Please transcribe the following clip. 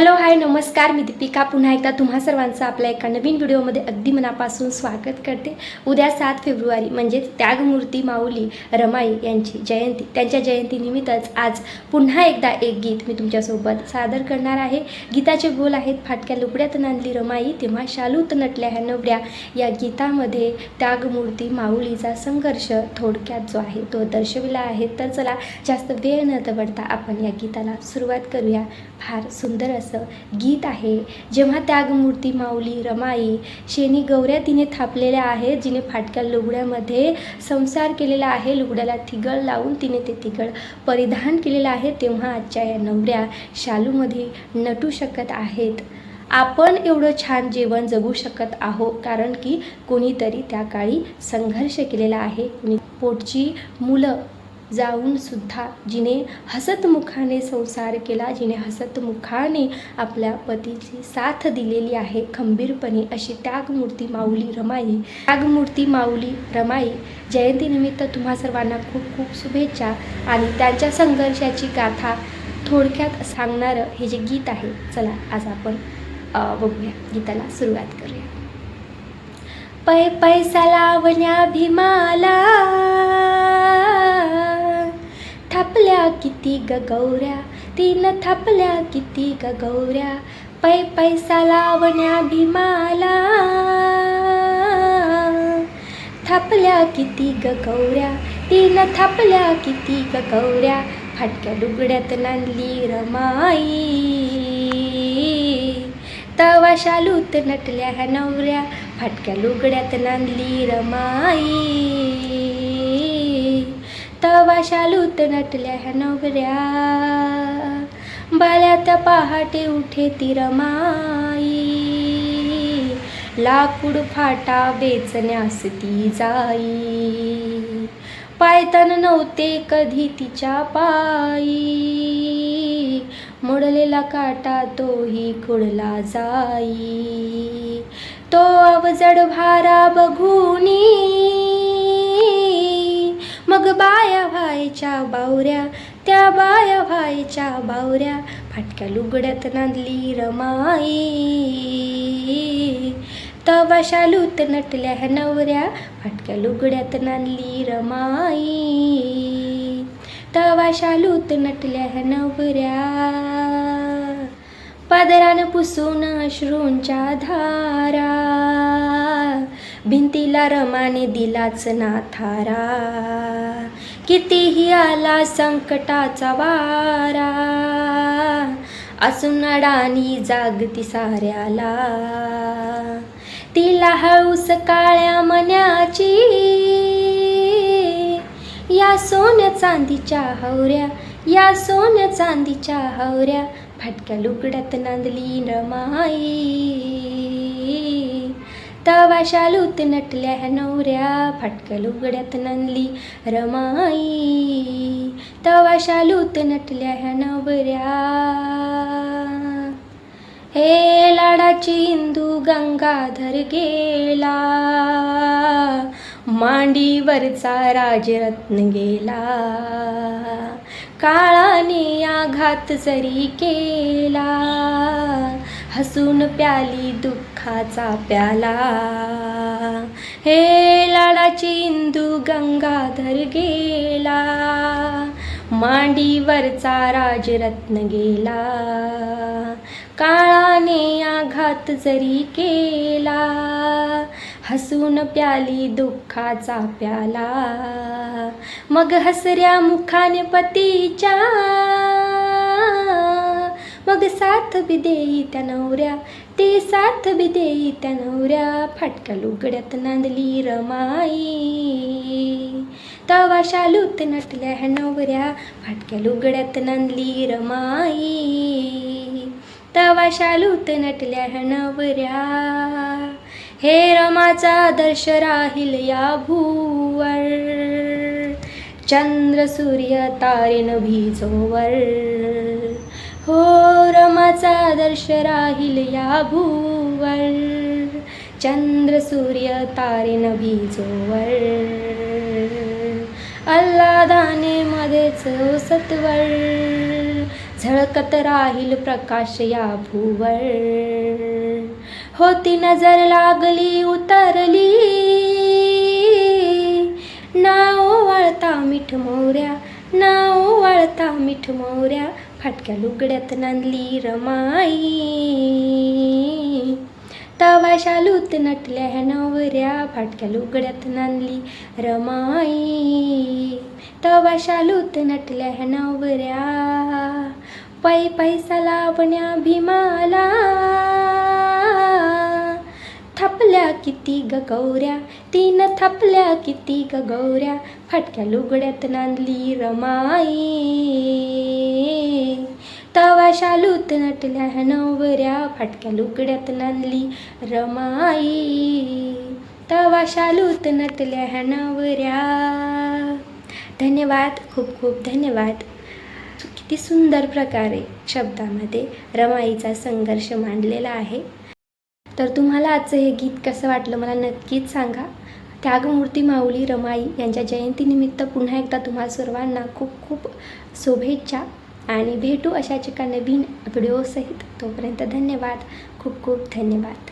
Hello hi नमस्कार. मी दीपिका. पुन्हा एकदा तुम्हा सर्वांचं आपल्या एका नवीन व्हिडिओमध्ये अगदी मनापासून स्वागत करते. उद्या सात फेब्रुवारी म्हणजेच त्यागमूर्ती माऊली रमाई यांची जयंती. त्यांच्या जयंतीनिमित्तच आज पुन्हा एकदा एक गीत मी तुमच्यासोबत सादर करणार आहे. गीताचे बोल आहेत फाटक्या लुगड्यात नांदली रमाई तेव्हा शालूत नटल्या ह्या नवऱ्या. या गीतामध्ये त्यागमूर्ती माऊलीचा संघर्ष थोडक्यात जो आहे तो दर्शविला आहे. तर चला जास्त वेळ न दवडता आपण या गीताला सुरुवात करूया. फार सुंदर असं गीत आहे. जेव्हा त्यागमूर्ती माऊली रमाई शेनी गौऱ्या तिने थापलेल्या आहेत जिने फाटक्या लुगड्यामध्ये संसार केलेला आहे लुगड्याला थिगळ लावून तिने ते थिगळ परिधान केलेलं आहे तेव्हा आजच्या या नवऱ्या शालूमध्ये नटू शकत आहेत. आपण एवढं छान जेवण जगू शकत आहो कारण की कोणीतरी त्या काळी संघर्ष केलेला आहे. कुणी पोटची मुलं जाऊन सुद्धा जिने हसतमुखाने संसार केला जिने हसतमुखाने आपल्या पतीची साथ दिलेली आहे खंबीरपणे अशी त्यागमूर्ती माऊली रमाई. त्यागमूर्ती माऊली रमाई जयंतीनिमित्त तुम्हा सर्वांना खूप खूप शुभेच्छा आणि त्यांच्या संघर्षाची गाथा थोडक्यात सांगणारं हे जे गीत आहे चला आज आपण बघूया. गीताला सुरुवात करूया. पै पैसा सलावण्या भीमाला किती ग गौऱ्या? तीन थापल्या किती ग गौऱ्या? पै पैसा लावण्या भीमाला. थापल्या किती ग गौऱ्या? तीन थापल्या किती ग गौऱ्या? फाटक्या डुगड्यात नांदली रमाई. तवा शालूत नटल्या ह्या नवऱ्या. फाटक्या लुगड्यात नांदली रमाई. तवा शालूत नटल्या ह्या नवऱ्या. बाल्यात पहाटे उठे ती रमाई लाकूड फाटा बेचण्यास ती जाई. पायतन नव्हते कधी तिच्या पायी. मोडलेला काटा तोही खुडला जाई. तो अवजड भारा बघूनी बाया बावऱ्या त्या बाया व्हायच्या बावऱ्या फाटक्या लुगड्यात नांदली रमाई. तवा शालूत नटल्या ह्या नवऱ्या फाटक्या लुगड्यात नांदली रमाई. तवा शालूत नटल्या ह्या नवऱ्या पदरान पुसून अश्रूंच्या धारा. भिंतीला रमाने दिलाच नाथारा कितीही आला संकटाचा वारा असून अडाणी जागती साऱ्याला. तिला हळूस काळ्या मन्याची या सोन्या चांदीच्या हवऱ्या या सोन्या चांदीच्या हवऱ्या फाटक्या लुगड्यात नांदली रमाई तवा शालूत नटल्या ह्या नवऱ्या फाटकल लुगड्यात नंदली रमाई तवा शालूत नटल्या ह्या नवऱ्या हे लाडाची इंदू गंगाधर गेला मांडीवरचा राजरत्न गेला काळाने आघात जरी केला हसून प्याली दुःखाचा प्याला. हे लाडाची इंदू गंगाधर गेला. मांडीवरचा राजरत्न गेला. काळाने आघात जरी केला हसून प्याली दुःखाचा प्याला. मग हसऱ्या मुखाने पतीच्या मग साथ बी देई त्या नवऱ्या ते साथ बी देई त्या नवऱ्या फाटक्या लुगड्यात नांदली रमाई. तवा शालूत नटल्या ह्या नवऱ्या फाटक्या लुगड्यात नांदली रमाई. तवा शालूत नटल्या ह्या नवऱ्या हे रमाचा दर्श राहील या भूवर. चंद्र सूर्य तारेन भिजोवर. हो देवाचा आदर्श राहील या भूवर चंद्र सूर्य तारेन भिजोवर अल्लादाने मध्येच सत्वर. झळकत राहील प्रकाश या भूवर. होती नजर लागली उतरली. नाव वळता मिठ मोऱ्या नाव वाळता मिठ मोऱ्या. फाटक्या लुगड्यात नांदली रमाई. तवा शालूत नटल्या ह्या नवऱ्या फाटक्या लुगड्यात नांदली रमाई. तवा शालूत नटल्या ह्या नवऱ्या पै पैसा लावण्या भीमाला. थपल्या किती ग गौऱ्या तीन थपल्या किती ग गौऱ्या फाटक्या लुगड्यात नांदली रमाई. शालूत नटल्या नवऱ्या फाटक्या लुगड्यात नांदली रमाई. तवा शालूत नटल्या नवऱ्या. धन्यवाद खूप खूप धन्यवाद. किती सुंदर प्रकारे शब्दामध्ये रमाईचा संघर्ष मांडलेला आहे. तर तुम्हाला आजचं हे गीत कसं वाटलं मला नक्कीच सांगा. त्यागमूर्ती माऊली रमाई यांच्या जयंतीनिमित्त पुन्हा एकदा तुम्हा सर्वांना खूप खूप शुभेच्छा. आणि भेटू अशा एका नवीन व्हिडिओसहित तोपर्यंत धन्यवाद. खूप खूप धन्यवाद.